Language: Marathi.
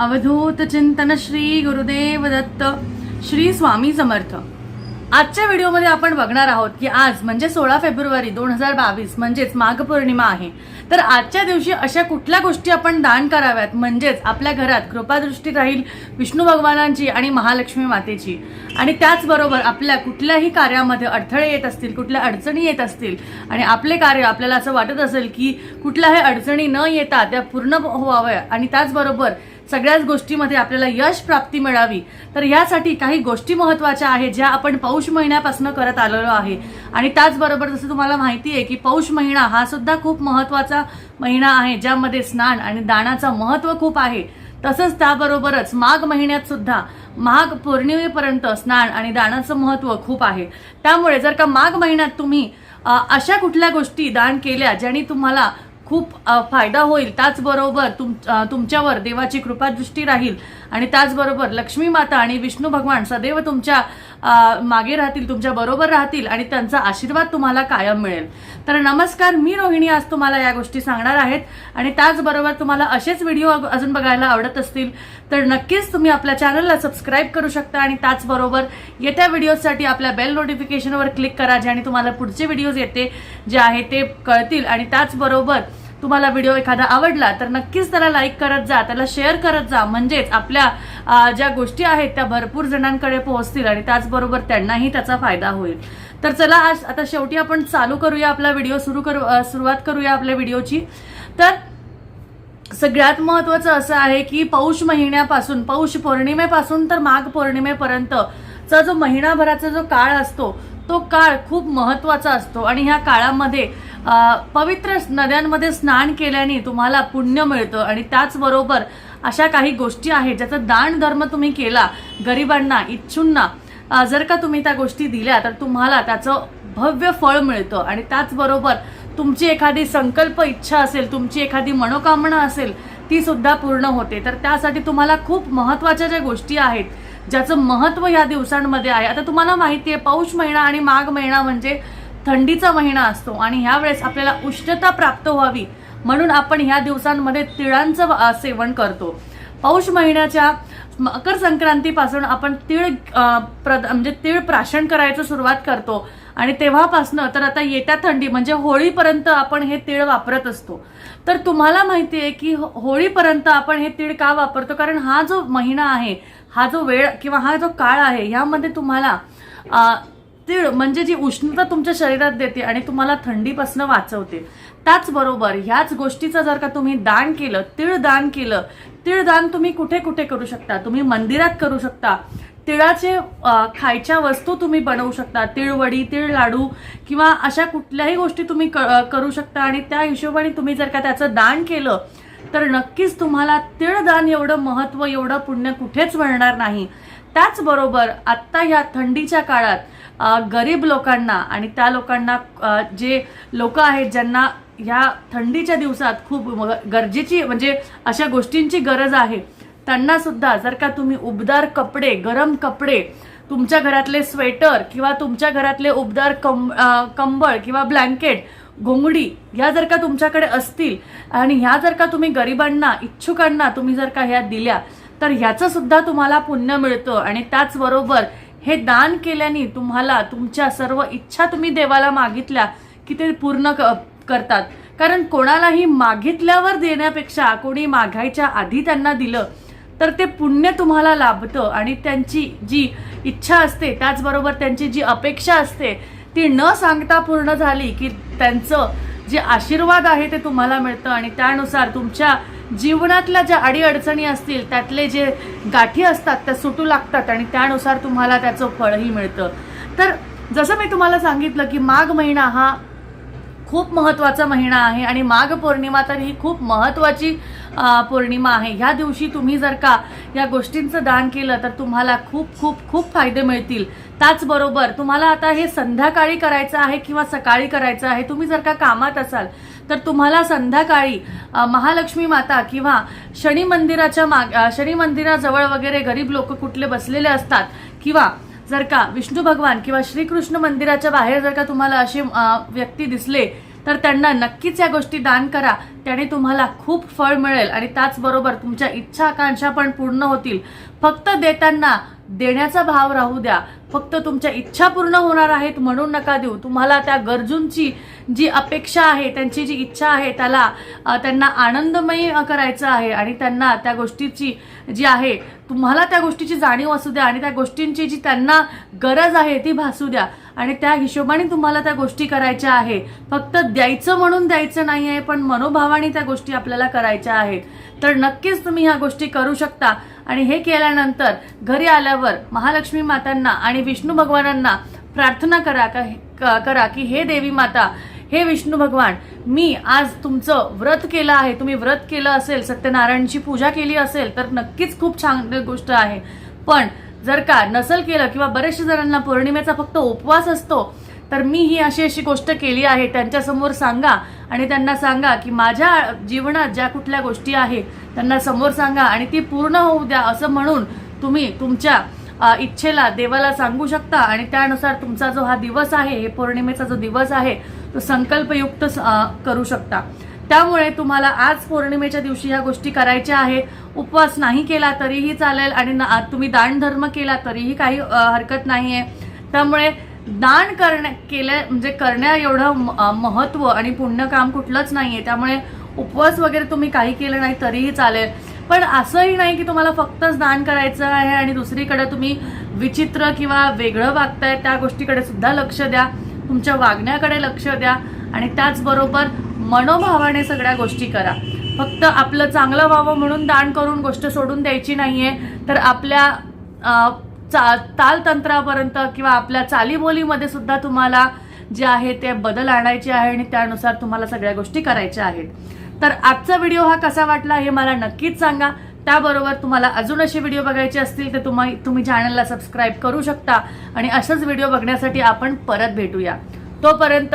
अवधूत चिंतन श्री गुरुदेव दत्त श्री स्वामी समर्थ. आजच्या व्हिडिओमध्ये आपण बघणार आहोत की आज म्हणजे सोळा फेब्रुवारी दोन हजार बावीस म्हणजेच माघ पौर्णिमा आहे. तर आजच्या दिवशी अशा कुठल्या गोष्टी आपण दान कराव्यात? म्हणजेच आपल्या घरात कृपादृष्टी राहील विष्णू भगवानांची आणि महालक्ष्मी मातेची. आणि त्याचबरोबर आपल्या कुठल्याही कार्यामध्ये अडथळे येत असतील कुठल्या अडचणी येत असतील आणि आपले कार्य आपल्याला असं वाटत असेल की कुठल्याही अडचणी न येता त्या पूर्ण हो- व्हाव्या. आणि त्याचबरोबर सगळ्याच गोष्टीमध्ये आपल्याला यश प्राप्ती मिळावी. तर यासाठी काही गोष्टी महत्त्वाच्या आहेत ज्या आपण पौष महिन्यापासून करत आलेलो आहे. आणि त्याचबरोबर जसं तुम्हाला माहिती आहे की पौष महिना हा सुद्धा खूप महत्त्वाचा महिना आहे ज्यामध्ये स्नान आणि दानाचं महत्त्व खूप आहे. तसंच त्याबरोबरच माघ महिन्यात सुद्धा माघ पौर्णिमेपर्यंत स्नान आणि दानाचं महत्त्व खूप आहे. त्यामुळे जर का माघ महिन्यात तुम्ही अशा कुठल्या गोष्टी दान केल्या ज्याने तुम्हाला खूप फायदा होईल. त्याचबरोबर तुम तुमच्यावर देवाची कृपादृष्टी राहील. आणि त्याचबरोबर लक्ष्मी माता आणि विष्णू भगवान सदैव तुमच्या मागे राहतील तुमच्या बरोबर राहतील आणि त्यांचा आशीर्वाद तुम्हाला कायम मिळेल. तर नमस्कार मी रोहिणी आज तुम्हाला या गोष्टी सांगणार आहेत आणि त्याचबरोबर तुम्हाला असेच व्हिडिओ अजून बघायला आवडत असतील तर नक्कीच तुम्ही आपल्या चॅनलला सबस्क्राईब करू शकता आणि त्याचबरोबर येत्या व्हिडिओसाठी आपल्या बेल नोटिफिकेशनवर क्लिक करा ज्याने तुम्हाला पुढचे व्हिडिओज येते जे आहे ते कळतील आणि त्याचबरोबर तुम्हाला व्हिडिओ एखादा आवडला तर नक्कीच त्याला लाईक करत जा त्याला शेअर करत जा. म्हणजेच आपल्या ज्या गोष्टी आहेत त्या भरपूर जणांकडे पोहोचतील आणि त्याचबरोबर त्यांनाही त्याचा फायदा होईल. तर चला आज आता शेवटी आपण चालू करूया आपला व्हिडिओ सुरू करू सुरुवात करूया आपल्या व्हिडिओची. तर सगळ्यात महत्वाचं असं आहे की पौष महिन्यापासून पौष पौर्णिमेपासून तर माघ पौर्णिमेपर्यंतचा जो महिनाभराचा जो काळ असतो तो काळ खूप महत्त्वाचा असतो. आणि ह्या काळामध्ये पवित्र नद्यांमध्ये स्नान केल्याने तुम्हाला पुण्य मिळतं आणि त्याचबरोबर अशा काही गोष्टी आहेत ज्याचा दान धर्म तुम्ही केला गरिबांना इच्छूंना जर का तुम्ही त्या गोष्टी दिल्या तर तुम्हाला त्याचं भव्य फळ मिळतं. आणि त्याचबरोबर तुमची एखादी संकल्प इच्छा असेल तुमची एखादी मनोकामना असेल ती सुद्धा पूर्ण होते. तर त्यासाठी तुम्हाला खूप महत्त्वाच्या ज्या गोष्टी आहेत ज्याचं महत्त्व या दिवसांमध्ये आहे. आता तुम्हाला माहिती आहे पौष महिना आणि माघ महिना म्हणजे थंडीचा महिना असतो आणि ह्या वेळेस आपल्याला उष्णता प्राप्त व्हावी म्हणून आपण ह्या दिवसांमध्ये तिळांचं सेवन करतो. पौष महिन्याच्या मकर संक्रांतीपासून आपण तीळ प्रद म्हणजे तीळ प्राशन करायचं सुरुवात करतो. आणि तेव्हापासनं तर आता येत्या थंडी म्हणजे होळीपर्यंत आपण हे तीळ वापरत असतो. तर तुम्हाला माहिती आहे की हो- होळीपर्यंत आपण हे तीळ का वापरतो? कारण हा जो महिना आहे हा जो वेळ किंवा हा जो काळ आहे ह्यामध्ये तुम्हाला तीळ म्हणजे जी उष्णता तुमच्या शरीरात देते आणि तुम्हाला थंडीपासून वाचवते त्याचबरोबर ह्याच गोष्टीचं जर का तुम्ही दान केलं तीळ दान केलं तीळ दान तुम्ही कुठे कुठे करू शकता? तुम्ही मंदिरात करू शकता. तिळाचे खायच्या वस्तू तुम्ही बनवू शकता. तिळवडी तिळ लाडू किंवा अशा कुठल्याही गोष्टी तुम्ही क- करू शकता आणि त्या हिशोबाने तुम्ही जर का त्याचं दान केलं तर नक्कीच तुम्हाला तिळदान एवढं महत्त्व एवढं पुण्य कुठेच मिळणार नाही. त्याचबरोबर आत्ता ह्या थंडीच्या काळात गरीब लोकांना आणि त्या लोकांना जे लोक आहेत ज्यांना ह्या थंडीच्या दिवसात खूप गरजेची म्हणजे अशा गोष्टींची गरज आहे त्यांना सुद्धा जर का तुम्ही उबदार कपडे गरम कपडे तुमच्या घरातले स्वेटर किंवा तुमच्या घरातले उबदार कं कंबळ किंवा ब्लँकेट घोंगडी ह्या जर का तुमच्याकडे असतील आणि ह्या जर का तुम्ही गरिबांना इच्छुकांना तुम्ही जर का ह्या दिल्या तर ह्याचं सुद्धा तुम्हाला पुण्य मिळतं. आणि त्याचबरोबर हे दान केल्याने तुम्हाला तुमच्या सर्व इच्छा तुम्ही देवाला मागितल्या की ते पूर्ण क- करतात. कारण कोणालाही मागितल्यावर देण्यापेक्षा कोणी मागायच्या आधी त्यांना दिलं तर ते पुण्य तुम्हाला लाभतं. आणि त्यांची जी इच्छा असते त्याचबरोबर त्यांची जी अपेक्षा असते ती न सांगता पूर्ण झाली की त्यांचं जे आशीर्वाद आहे ते तुम्हाला मिळतं. आणि त्यानुसार तुमच्या जीवनातल्या ज्या अडीअडचणी असतील त्यातले जे गाठी असतात त्या सुटू लागतात आणि त्यानुसार तुम्हाला त्याचं फळही मिळतं. तर जसं मी तुम्हाला सांगितलं की माघ महिना हा खूप महत्त्वाचा महिना आहे आणि माघ पौर्णिमा तर ही खूप महत्त्वाची पौर्णिमा आहे. ह्या दिवशी तुम्ही जर का या गोष्टींचं दान केलं तर तुम्हाला खूप खूप खूप फायदे मिळतील. त्याचबरोबर तुम्हाला आता हे संध्याकाळी करायचं आहे किंवा सकाळी करायचं आहे तुम्ही जर का कामात असाल तर तुम्हाला संध्याकाळी महालक्ष्मी माता किंवा शनी मंदिराच्या माग शनी मंदिराजवळ वगैरे गरीब लोक कुठले बसलेले असतात किंवा जर का विष्णू भगवान किंवा श्रीकृष्ण मंदिराच्या बाहेर जर का तुम्हाला असे व्यक्ती दिसले तर त्यांना नक्कीच या गोष्टी दान करा. त्याने तुम्हाला खूप फळ मिळेल आणि त्याचबरोबर तुमच्या इच्छा आकांक्षा पण पूर्ण होतील. फक्त देताना देण्याचा भाव राहू द्या. फक्त तुमच्या इच्छा पूर्ण होणार आहेत म्हणून नका देऊ. तुम्हाला त्या गरजूंची जी अपेक्षा आहे त्यांची जी इच्छा आहे त्याला त्यांना आनंदमयी करायचं आहे आणि त्यांना त्या गोष्टीची जी आहे तुम्हाला त्या गोष्टीची जाणीव असू द्या आणि त्या गोष्टींची जी त्यांना गरज आहे ती भासू द्या. आणि त्या हिशोबाने तुम्हाला त्या गोष्टी करायच्या आहे फक्त द्यायचं म्हणून द्यायचं नाही आहे पण मनोभावाने त्या गोष्टी आपल्याला करायच्या आहेत. तर नक्कीच तुम्ही ह्या गोष्टी करू शकता. आणि हे केल्यानंतर घरी आल्यावर महालक्ष्मी मातांना आणि विष्णू भगवानांना प्रार्थना करा का क- करा की हे देवी माता हे विष्णू भगवान मी आज तुमचं व्रत केलं आहे. तुम्ही व्रत केलं असेल सत्यनारायणची पूजा केली असेल तर नक्कीच खूप छान गोष्ट आहे. पण जर का नसल केलं किंवा बरेचशा जणांना पौर्णिमेचा फक्त उपवास असतो तर मी ही अशी अशी गोष्ट केली आहे. त्यांच्यासमोर सांगा आणि त्यांना सांगा की माझ्या जीवनात ज्या कुठल्या गोष्टी आहेत त्यांना समोर सांगा आणि ती पूर्ण होऊ द्या असं म्हणून तुम्ही तुमच्या इच्छेला देवाला सांगू शकता आणि त्यानुसार तुमचा जो हा दिवस आहे हे पौर्णिमेचा जो दिवस आहे तो संकल्पयुक्त स- करू शकता. त्यामुळे तुम्हाला आज पौर्णिमेच्या दिवशी ह्या गोष्टी करायच्या आहेत उपवास नाही केला तरीही चालेल आणि ना- तुम्ही दानधर्म केला तरीही काही हरकत हरकत आहे त्यामुळे दान करण्या केल्या म्हणजे करण्या एवढं म- महत्त्व आणि पुण्य काम कुठलंच नाही आहे त्यामुळे उपवास वगैरे तुम्ही काही केलं नाही तरीही चालेल. पण असंही नाही की तुम्हाला फक्तच दान करायचं आहे आणि दुसरीकडे तुम्ही विचित्र किंवा वेगळं वागताय त्या गोष्टीकडे सुद्धा लक्ष द्या. तुमच्या वागण्याकडे लक्ष द्या. आणि त्याचबरोबर मनोभावाने सगळ्या गोष्टी करा. फक्त आपलं चांगलं व्हावं म्हणून दान करून गोष्ट सोडून द्यायची नाहीये तर आपल्या चा तालतंत्रापर्यंत किंवा आपल्या चालीबोलीमध्ये सुद्धा तुम्हाला जे आहे ते बदल आणायचे आहे आणि त्यानुसार तुम्हाला सगळ्या गोष्टी करायच्या आहेत. तर आजचा व्हिडिओ हा कसा वाटला हे मला नक्कीच सांगा. त्याबरोबर तुम्हाला अजून असे व्हिडिओ बघायचे असतील तर तुम्हा तुम्ही चॅनलला सबस्क्राईब करू शकता आणि असेच व्हिडिओ बघण्यासाठी आपण परत भेटूया. तोपर्यंत